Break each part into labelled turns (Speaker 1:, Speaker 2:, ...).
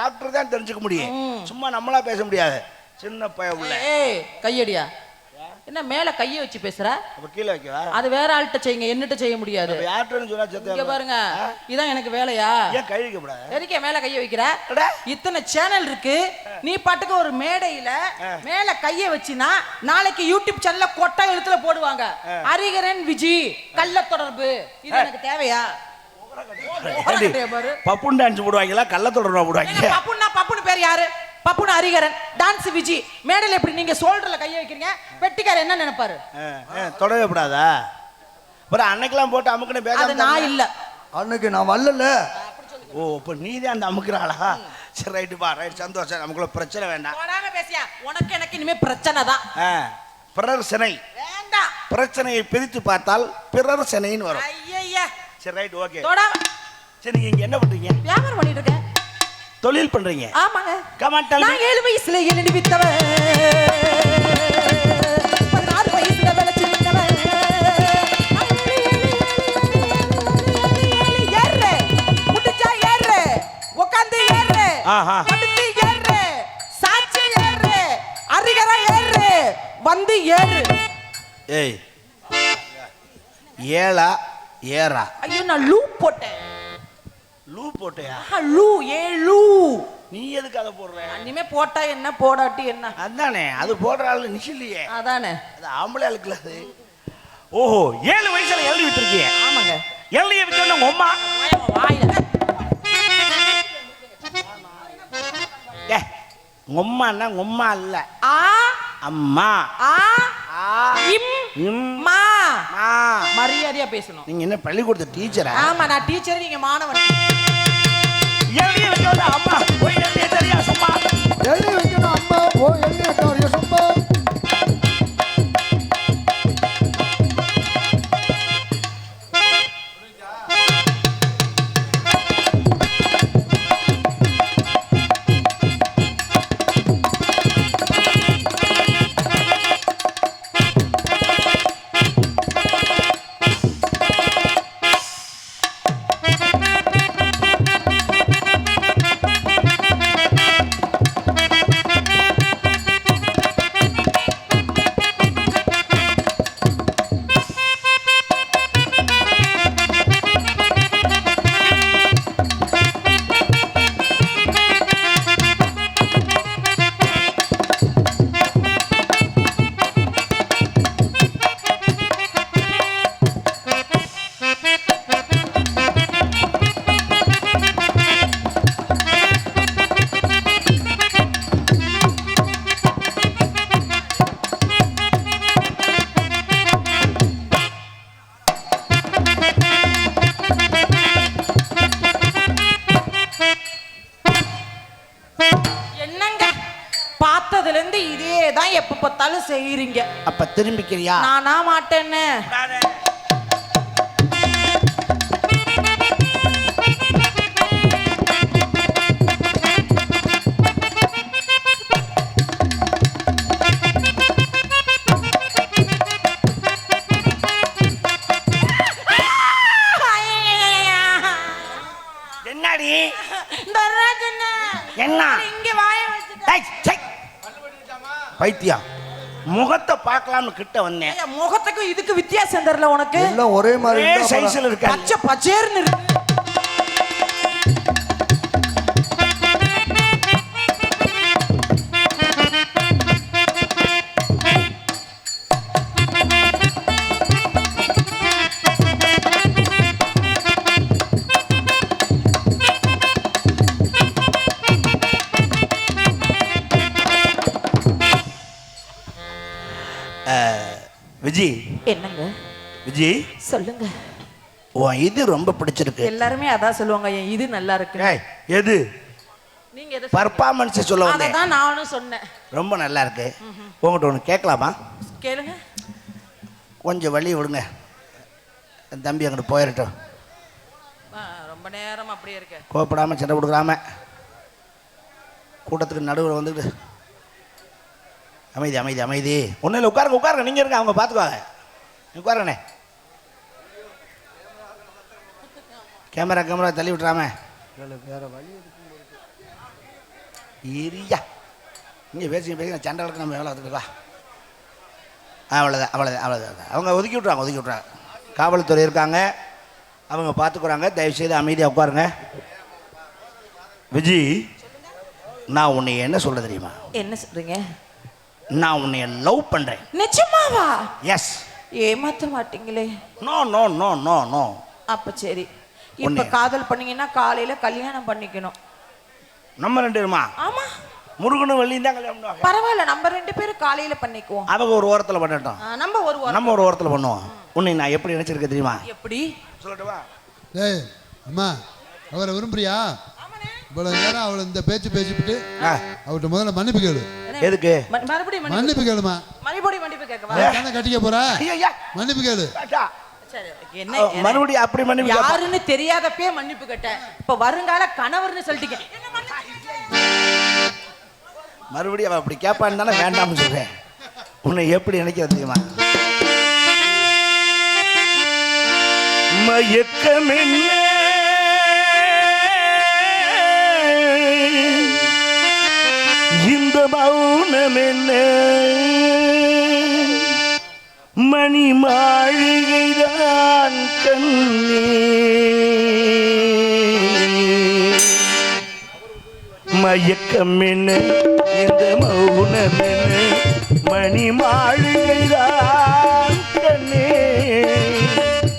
Speaker 1: Doctor தான் தெரிஞ்சுக்க முடியும். சும்மா நம்மளா பேச முடியாது. சின்ன பைய உள்ள.
Speaker 2: கையடியா. என்ன மேல கைய வச்சு பேசுற?
Speaker 1: அப்ப கீழே வைக்கவா?
Speaker 2: அது வேற ஆள்கிட்ட செய்யுங்க என்னட்ட செய்ய முடியாது.
Speaker 1: சொன்னா
Speaker 2: இங்க பாருங்க இதான் எனக்கு வேலையா?
Speaker 1: ஏன் கை வைக்க கூடாது?
Speaker 2: எதுக்கே மேல கைய வைக்கிற. இத்தனை சேனல் இருக்கு. நீ பாட்டுக்கு ஒரு மேடையில மேல கைய வச்சினா நாளைக்கு யூடியூப் சேனல்ல கொட்டா எழுத்துல போடுவாங்க. ஹரிகரன் விஜி கள்ள தொடர்பு இது எனக்கு தேவையா?
Speaker 1: பப்புன் டான்ஸ் போடுவாங்களா? கள்ள தொடர்பா போடுவாங்க
Speaker 2: பப்புன்னா பப்புன்னு பேர் யாரு? பப்புன்னு ஹரிகரன். டான்ஸ் விஜி. மேடையில எப்படி நீங்க சோல்டர்ல கைய வைக்கிறீங்க? வெட்டிக்கார என்ன நினைப்பாரு?
Speaker 1: தொடவே கூடாதா? அப்புறம் அன்னைக்கெல்லாம் போட்டு அமுக்குன்னு
Speaker 2: அது
Speaker 1: பேச
Speaker 2: நான் இல்ல.
Speaker 3: அன்னைக்கு நான் வரல.
Speaker 1: ஓ இப்போ நீ தான் அந்த அமுக்குறாளா? சரி ரைட்டு பா ரைட் சந்தோஷம். நமக்குள்ள பிரச்சனை வேண்டாம்.
Speaker 2: போடாம பேசியா? உனக்கு எனக்கு இனிமே பிரச்சனை தான்.
Speaker 1: பிறர் சினை.
Speaker 2: வேண்டாம்.
Speaker 1: பிரச்சனையை பிரித்து பார்த்தால் பிறர் சினைன்னு வரும். சரி ரைட் ஓகே
Speaker 2: தொடாம
Speaker 1: சரி நீங்க இங்க என்ன பண்றீங்க?
Speaker 2: வியாபாரம் பண்ணிட்டு இருக்கேன்.
Speaker 1: தொழில் பண்றீங்க?
Speaker 2: ஆமாங்க.
Speaker 1: கமான் டெல்
Speaker 2: நான் ஏழு வயசுல எழுதி வித்தவன் பதினாறு வயசுல விளைச்சு வித்தவன் ஏறு முடிச்சா ஏறு உட்காந்து ஏறு.
Speaker 1: ஆஹா.
Speaker 2: படுத்து ஏறு. சாட்சி ஏறு. அரிகரா ஏறு வந்து ஏறு
Speaker 1: ஏய். ஏழா ஏறா.
Speaker 2: நான் லூ போட்டேன்.
Speaker 1: லூ போட்டியா?
Speaker 2: லூ ஏ லூ.
Speaker 1: நீ எதுக்கு அதை போடுற?
Speaker 2: இனிமே போட்டா என்ன போடாட்டி என்ன?
Speaker 1: அதானே அது போடுற ஆளு நிஷில்லையே
Speaker 2: அதானே.
Speaker 1: அது ஆம்பளை ஆளுக்குல அது. ஓஹோ ஏழு வயசுல எழுதி விட்டுருக்கீங்க
Speaker 2: ஆமாங்க.
Speaker 1: எழுதி விட்டு உங்க அம்மா?
Speaker 2: வாயில
Speaker 1: உங்க அம்மான்னா உங்க அம்மா இல்ல.
Speaker 2: ஆ
Speaker 1: அம்மா.
Speaker 2: ஆ இம்
Speaker 1: இம்.
Speaker 2: மா மரியாதையா பேசணும்.
Speaker 1: நீங்க என்ன பள்ளிக்கூடத்து டீச்சரா?
Speaker 2: ஆமா நான் டீச்சர் நீங்க மாணவன்.
Speaker 1: எழுதி விட்டு அம்மா. போய் தெரியா சும்மா.
Speaker 3: எழுதி வைக்கணும் அம்மா. ஓ எழுதி
Speaker 2: தான் எப்ப பார்த்தாலும் செய்யறீங்க
Speaker 1: அப்ப திரும்பிக்கிறியா?
Speaker 2: நானா மாட்டேன்னு.
Speaker 1: என்னடி? என்ன?
Speaker 2: இங்க வாய வச்சுட்ட.
Speaker 1: பைத்தியம் முகத்தை பார்க்கலாம்னு கிட்ட வந்தேன்.
Speaker 2: ஏய், முகத்துக்கும் இதுக்கு வித்தியாசம் தெரியல உனக்கு.
Speaker 3: எல்லாம் ஒரே மாதிரி
Speaker 1: சைஸ்ல இருக்காங்க
Speaker 2: பச்சை பச்சேர்னு இருக்கு.
Speaker 1: விஜி.
Speaker 2: என்னங்க?
Speaker 1: விஜி.
Speaker 2: சொல்லுங்க.
Speaker 1: உன் இது ரொம்ப பிடிச்சிருக்கு.
Speaker 2: எல்லாருமே அதான் சொல்லுவாங்க என் இது நல்லா இருக்கு.
Speaker 1: ஏய், எது?
Speaker 2: நீங்க எதை
Speaker 1: பர்ஃபார்மன்ஸ் சொல்ல
Speaker 2: அதை
Speaker 1: வந்தேன்
Speaker 2: தான் நானும் சொன்னேன்.
Speaker 1: ரொம்ப நல்லா இருக்கு. உங்கள்கிட்ட ஒன்று கேட்கலாமா?
Speaker 2: கேளுங்க.
Speaker 1: கொஞ்சம் வழி விடுங்க. என் தம்பி அங்கிட்டு போயிடட்டும்
Speaker 2: ஆ, ரொம்ப நேரம் அப்படியே இருக்க
Speaker 1: கோப்படாமல் சண்டை கொடுக்குறாம கூட்டத்துக்கு நடுவில் வந்துக்கிட்டு அமைதி அமைதி அமைதி. ஒன்றும் இல்லை உட்காருங்க உட்காருங்க. நீங்கள் இருங்க அவங்க பார்த்துக்குவாங்க நீ உட்காருங்கண்ணே கேமரா கேமரா தள்ளி விட்றாம
Speaker 3: வேற வழி
Speaker 1: இரியா. இங்கே பேசி பேசி சண்டலுக்கு நம்ம எவ்வளோ வந்துட்டு வா அவ்வளோதான் அவ்வளோதான் அவ்வளோதான் அவங்க ஒதுக்கி விட்றாங்க ஒதுக்கி விட்றாங்க காவல்துறை இருக்காங்க. அவங்க பார்த்துக்குறாங்க தயவுசெய்து அமைதியாக உட்காருங்க. விஜி நான் உன்னை என்ன சொல்ல தெரியுமா?
Speaker 2: என்ன சொல்றீங்க?
Speaker 1: நான் உன்னை லவ் பண்ணுறேன்
Speaker 2: நிஜமாவா
Speaker 1: எஸ்
Speaker 2: ஏமாத்த மாட்டீங்களே.
Speaker 1: No no no no no
Speaker 2: அப்ப சரி. இப்ப காதல் பண்ணீங்கன்னா காலையில கல்யாணம் பண்ணிக்கணும்.
Speaker 1: நம்ம ரெண்டு பேருமா?
Speaker 2: ஆமா.
Speaker 1: முருகனும் வெள்ளியும் தான் கல்யாணம் பண்ணுவாங்க.
Speaker 2: பரவாயில்ல நம்ம ரெண்டு பேரும் காலையில பண்ணிக்குவோம்.
Speaker 1: அவங்க ஒரு ஓரத்தில் பண்ணட்டும்.
Speaker 2: நம்ம ஒரு
Speaker 1: நம்ம ஒரு ஓரத்தில் பண்ணுவோம். உன்னை நான் எப்படி நினைச்சிருக்கேன் தெரியுமா?
Speaker 2: எப்படி?
Speaker 1: சொல்லட்டுமா?
Speaker 4: டேய் அம்மா அவரை விரும்புறியா? இவ்வளவு நேரம் அவளை இந்த பேச்சு பேசிவிட்டு
Speaker 1: ஆ,
Speaker 4: அவர்கிட்ட முதல்ல மன்னிப்பு கேளு.
Speaker 1: எதுக்கு?
Speaker 2: மறுபடியும் மன்னிப்பு
Speaker 4: மன்னிப்பு கேளுமா?
Speaker 2: மறுபடியும் மன்னிப்பு கேட்கவா?
Speaker 4: தானே கட்டிக்க போற?
Speaker 1: ஐயா
Speaker 4: மன்னிப்பு கேளு.
Speaker 2: சரி என்ன
Speaker 1: ஓ,
Speaker 2: என்ன-
Speaker 1: மறுபடியும் அப்படி மன்னிப்பு.
Speaker 2: யாருன்னு தெரியாதப்பே மன்னிப்பு கேட்டேன் இப்ப வருங்கால கணவர்னு சொல்லிட்டீங்க?
Speaker 1: மறுபடியும் அவன் அப்படி கேட்பான்னு தானே வேண்டாம்னு சொல்றேன். உன்னை எப்படி நினைக்கிறது தெரியுமா? மயக்கம் என்ன இந்த மௌனம் என்ன மணி மாளிகைதான் கண்ணே. மயக்கம் என்ன இந்த மௌனம் என்ன மணி மாளிகைதான் கண்ணே.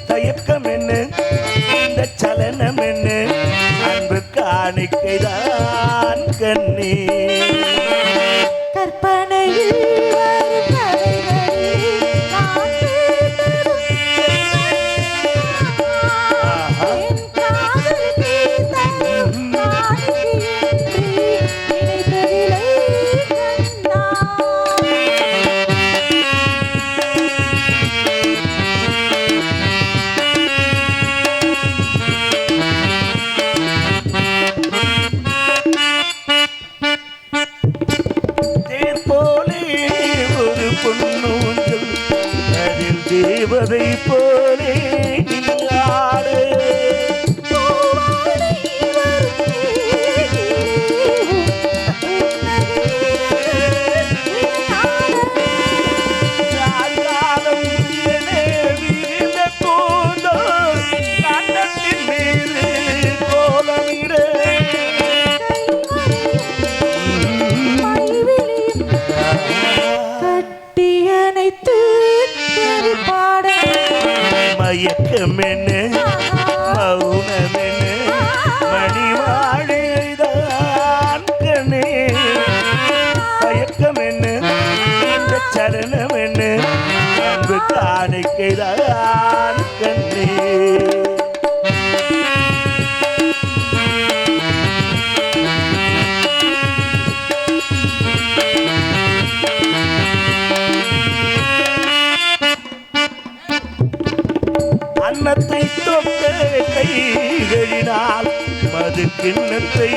Speaker 1: தயக்கம் என்ன இந்த சலனம் என்ன அன்பு காணிக்கைதான் கண்ணே. கிண்ணத்தை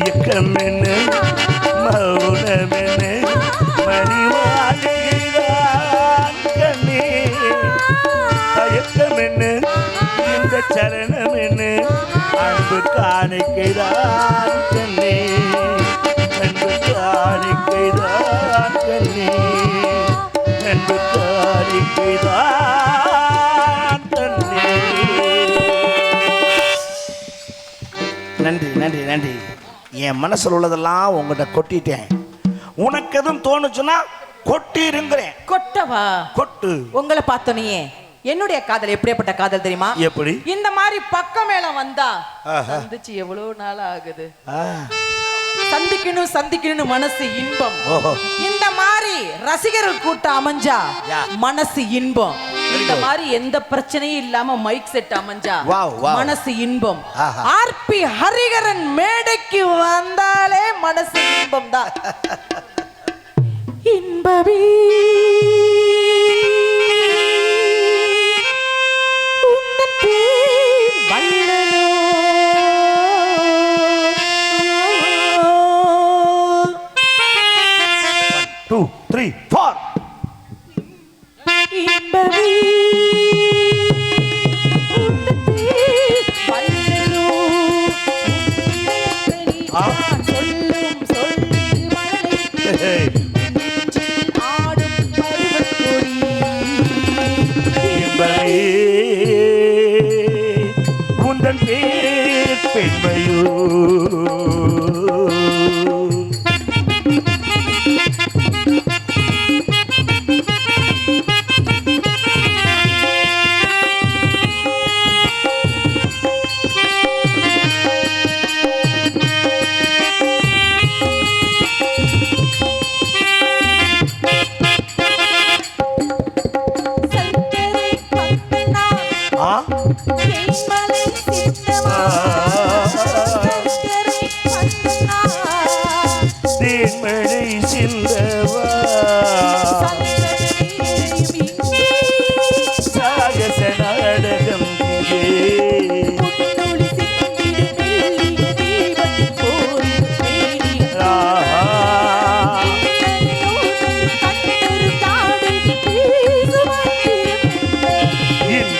Speaker 2: தரமாட்டேன்
Speaker 1: மயக்கம் என்ன கண்ணே மயக்கம் இந்த சரணம் அன்பு காணிக்கைதான் கண்ணே அன்பு காணிக்கைதான் கண்ணே அன்பு காணிக்கைதான் நன்றி நன்றி நன்றி. என் மனசில் உள்ளதெல்லாம் உங்கள்கிட்ட கொட்டிட்டேன். உனக்கு எதுவும் தோணுச்சுன்னா கொட்டிருங்கிறேன்.
Speaker 2: கொட்டவா?
Speaker 1: கொட்டு.
Speaker 2: உங்களை பார்த்தோனையே என்னுடைய காதல் எப்படியாப்பட்ட காதல் தெரியுமா?
Speaker 1: எப்படி?
Speaker 2: இந்த மாதிரி பக்க மேளம் வந்தா
Speaker 1: ஆஹா.
Speaker 2: சந்திச்சு எவ்வளவு நாள் ஆகுது? சந்திக்கணும் சந்திக்கணும்னு மனசு இன்பம் இந்த மாதிரி ரசிகர்கள் கூட்டம் அமைஞ்சா. மனசு இன்பம் இந்த. மாதிரி எந்த பிரச்சனையும் இல்லாம மைக் செட் அமைஞ்சா. மனசு இன்பம். ஆர்பி ஹரிகரன் மேடைக்கு வந்தாலே மனசு இன்பம் தான் பேர்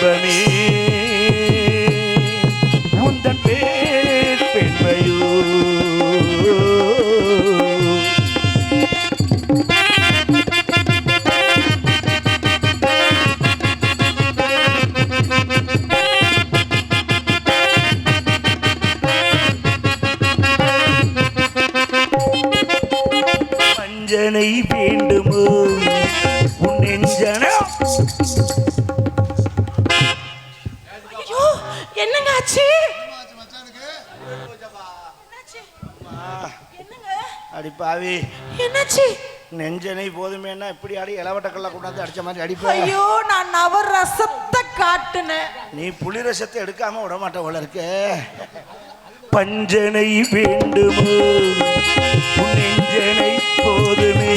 Speaker 2: இன்பமே உந்தன் பேர்
Speaker 1: பெண்மையூ
Speaker 2: என்னங்க ஆச்சு?
Speaker 1: அடி பாவி.
Speaker 2: என்னாச்சு?
Speaker 1: நெஞ்சனை போதுமேன்னா இப்படி அடி இளவட்டக்கல்ல கொண்டாந்து அடிச்ச மாதிரி அடிப்ப.
Speaker 2: ஐயோ நான் நவ ரசத்தை காட்டுனேன்.
Speaker 1: நீ புளி ரசத்தை எடுக்காம விட மாட்ட போல இருக்க. பஞ்சனை வேண்டுமோ? உன் நெஞ்சனை போதுமே?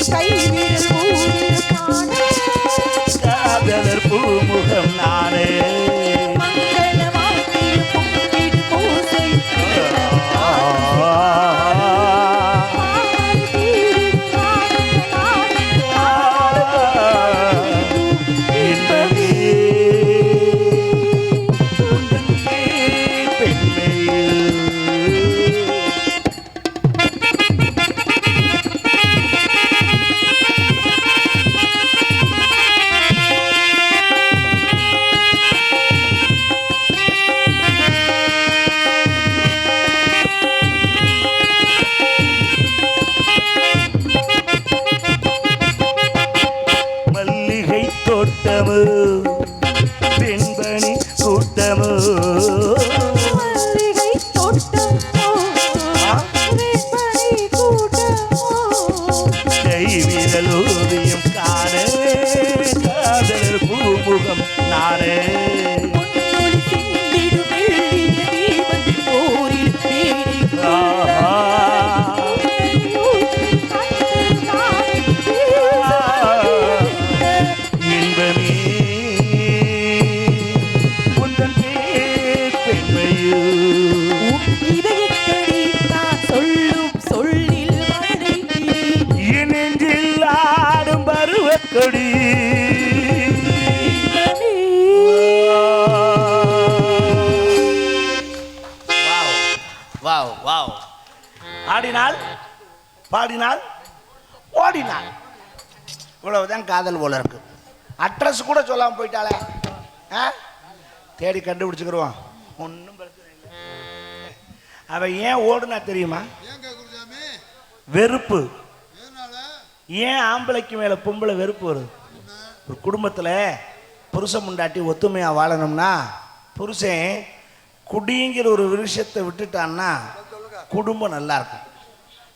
Speaker 2: Está
Speaker 1: em lírico நானே வாவ் வாவ். ஆடினால் பாடினால்? ஓடினாள் இவ்வளவுதான் காதல் போல இருக்கு. அட்ரஸ் கூட சொல்லாமல் போயிட்டாளே. ஆ? தேடி கண்டுபிடிச்சுக்கிருவோம். ஒன்றும் பிரச்சனை இல்லை. அவ ஏன் ஓடுனா தெரியுமா? வெறுப்பு. ஏன் ஆம்பளைக்கு மேலே பொம்பளை வெறுப்பு வருது? ஒரு குடும்பத்தில் புருஷன் முண்டாட்டி ஒத்துமையாக வாழணும்னா புருஷன் குடிங்கிற ஒரு விஷயத்தை விட்டுட்டான்னா குடும்பம் நல்லா இருக்கும்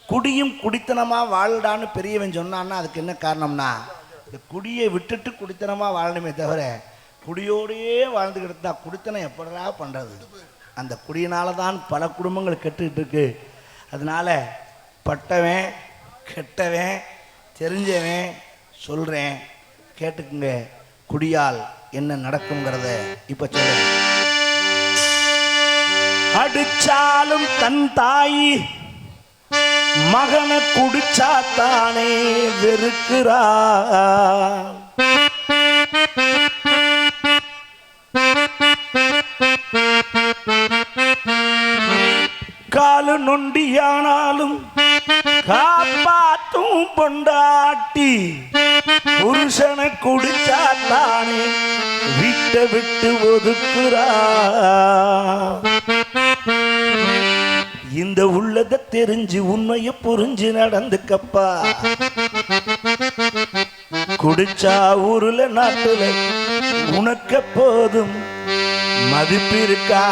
Speaker 1: குடியும் குடித்தனமாக வாழ்டான்னு பெரியவன் சொன்னான்னா அதுக்கு என்ன காரணம்னா இந்த குடியை விட்டுட்டு குடித்தனமாக வாழணுமே தவிர குடியோடையே வாழ்ந்துக்கிட்டு தான் குடித்தனம் எப்படா பண்ணுறது அந்த குடியினால தான் பல குடும்பங்கள் கெட்டுக்கிட்டு இருக்கு. அதனால பட்டவன் கெட்டவன் தெரிஞ்சவன் சொல்கிறேன் கேட்டுக்குங்க. குடியால் என்ன நடக்குங்கிறத இப்போ சொல்கிறேன் அடிச்சாலும் தன் தாயி மகனை குடிச்சாத்தானே வெறுக்கிறா. காலு நொண்டியானாலும் காப்பாத்தும் பொண்டாட்டி. புருஷனை குடிச்சா தானே விட்ட விட்டு ஒதுக்குறா. இந்த உள்ளத தெரிஞ்சு உண்மைய புரிஞ்சு நடந்துக்கப்பா. குடிச்சா ஊருல நாட்டுல உனக்கு போதும் மதிப்பிருக்கா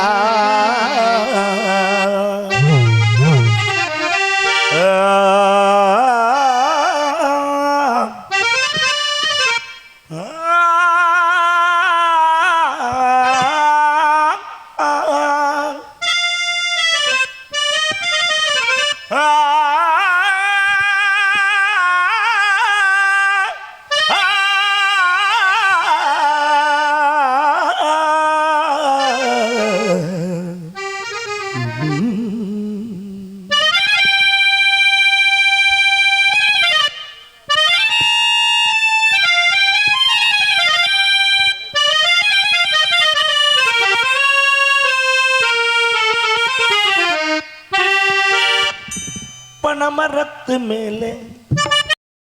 Speaker 1: பனமரத்து மேலே